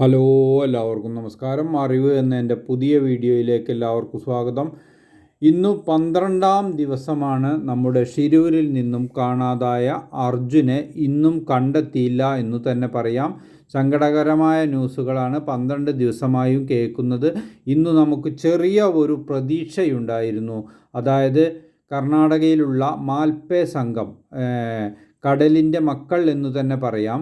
Hello എല്ലാവർക്കും നമസ്കാരം. അറിവ് എന്ന എന്റെ പുതിയ വീഡിയോയിലേക്ക് എല്ലാവർക്കും സ്വാഗതം. ഇന്ന് പന്ത്രണ്ടാം ദിവസമാണ് നമ്മുടെ ഷിരൂരിൽ നിന്നും കാണാതായ അർജുനെ ഇന്നും കണ്ടെത്തിയില്ല എന്ന് തന്നെ പറയാം. സങ്കടകരമായ ന്യൂസുകളാണ് പന്ത്രണ്ട് ദിവസമായും കേൾക്കുന്നത്. ഇന്ന് നമുക്ക് ചെറിയ ഒരു പ്രതീക്ഷയുണ്ടായിരുന്നു. അതായത് കർണാടകയിലുള്ള മാൽപേ സംഘം കടലിന്റെ മക്കൾ എന്ന് തന്നെ പറയാം.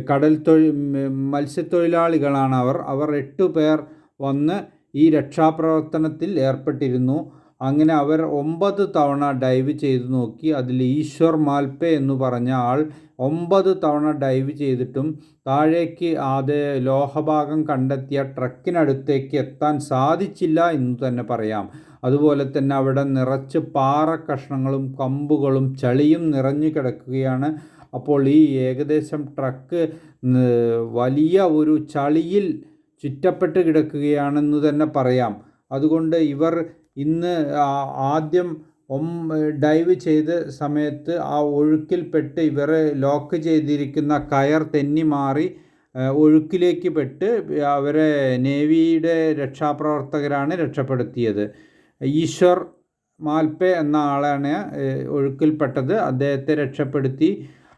കടൽ തൊഴിൽ മത്സ്യത്തൊഴിലാളികളാണ് അവർ. അവർ എട്ട് പേർ വന്ന് ഈ രക്ഷാപ്രവർത്തനത്തിൽ ഏർപ്പെട്ടിരുന്നു. അങ്ങനെ അവർ ഒമ്പത് തവണ ഡൈവ് ചെയ്തു നോക്കി. അതിൽ ഈശ്വർ മാൽപ്പെ എന്ന് പറഞ്ഞ ആൾ ഒമ്പത് തവണ ഡൈവ് ചെയ്തിട്ടും താഴേക്ക് അത് ലോഹഭാഗം കണ്ടെത്തിയ ട്രക്കിനടുത്തേക്ക് എത്താൻ സാധിച്ചില്ല എന്ന് തന്നെ പറയാം. അതുപോലെ തന്നെ അവിടെ നിറച്ച് പാറ കഷ്ണങ്ങളും കമ്പുകളും ചളിയും നിറഞ്ഞു കിടക്കുകയാണ്. അപ്പോൾ ഈ ഏകദേശം ട്രക്ക് വലിയ ഒരു ചളിയിൽ ചുറ്റപ്പെട്ട് കിടക്കുകയാണെന്ന് തന്നെ പറയാം. അതുകൊണ്ട് ഇവർ ഇന്ന് ആദ്യം ഡൈവ് ചെയ്ത സമയത്ത് ആ ഒഴുക്കിൽപ്പെട്ട് ഇവരെ ലോക്ക് ചെയ്തിരിക്കുന്ന കയർ തെന്നി മാറി ഒഴുക്കിലേക്ക് പെട്ട് അവരെ നേവിയുടെ രക്ഷാപ്രവർത്തകരാണ് രക്ഷപ്പെടുത്തിയത്. ഈശ്വർ മാൽപ്പെ എന്ന ആളാണ് ഒഴുക്കിൽപ്പെട്ടത്. അദ്ദേഹത്തെ രക്ഷപ്പെടുത്തി.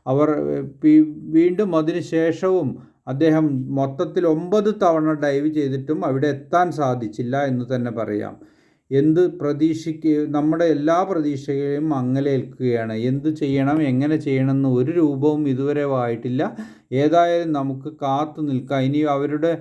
അവർ വീണ്ടും അതിന് ശേഷവും അദ്ദേഹം മൊത്തത്തിൽ ഒമ്പത് തവണ ഡൈവ് ചെയ്തിട്ടും അവിടെ എത്താൻ സാധിച്ചില്ല എന്ന് തന്നെ പറയാം. എന്ത് പ്രതീക്ഷിക്ക നമ്മുടെ എല്ലാ പ്രതീക്ഷകളെയും മങ്ങലേൽക്കുകയാണ്. എന്ത് ചെയ്യണം എങ്ങനെ ചെയ്യണം എന്ന് ഒരു രൂപവും ഇതുവരെ ആയിട്ടില്ല ഏതായാലും നമുക്ക് കാത്തു നിൽക്കാം. ഇനി അവരുടെ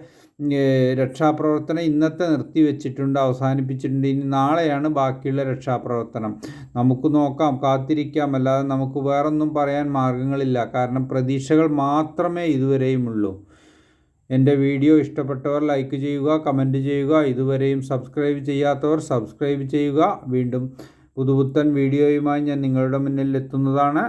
രക്ഷാപ്രവർത്തനം ഇന്നത്തെ നിർത്തിവെച്ചിട്ടുണ്ട് അവസാനിപ്പിച്ചിട്ടുണ്ട്. ഇനി നാളെയാണ് ബാക്കിയുള്ള രക്ഷാപ്രവർത്തനം. നമുക്ക് നോക്കാം കാത്തിരിക്കാം. അല്ലാതെ നമുക്ക് വേറൊന്നും പറയാൻ മാർഗങ്ങളില്ല. കാരണം പ്രതീക്ഷകൾ മാത്രമേ ഇതുവരെയും ഉള്ളൂ. എന്റെ വീഡിയോ ഇഷ്ടപ്പെട്ടവർ ലൈക്ക് ചെയ്യുക കമന്റ് ചെയ്യുക. ഇതുവരെയും സബ്സ്ക്രൈബ് ചെയ്യാത്തവർ സബ്സ്ക്രൈബ് ചെയ്യുക. വീണ്ടും പുതുപുത്തൻ വീഡിയോയുമായി ഞാൻ നിങ്ങളുടെ മുന്നിൽ എത്തുന്നതാണ്.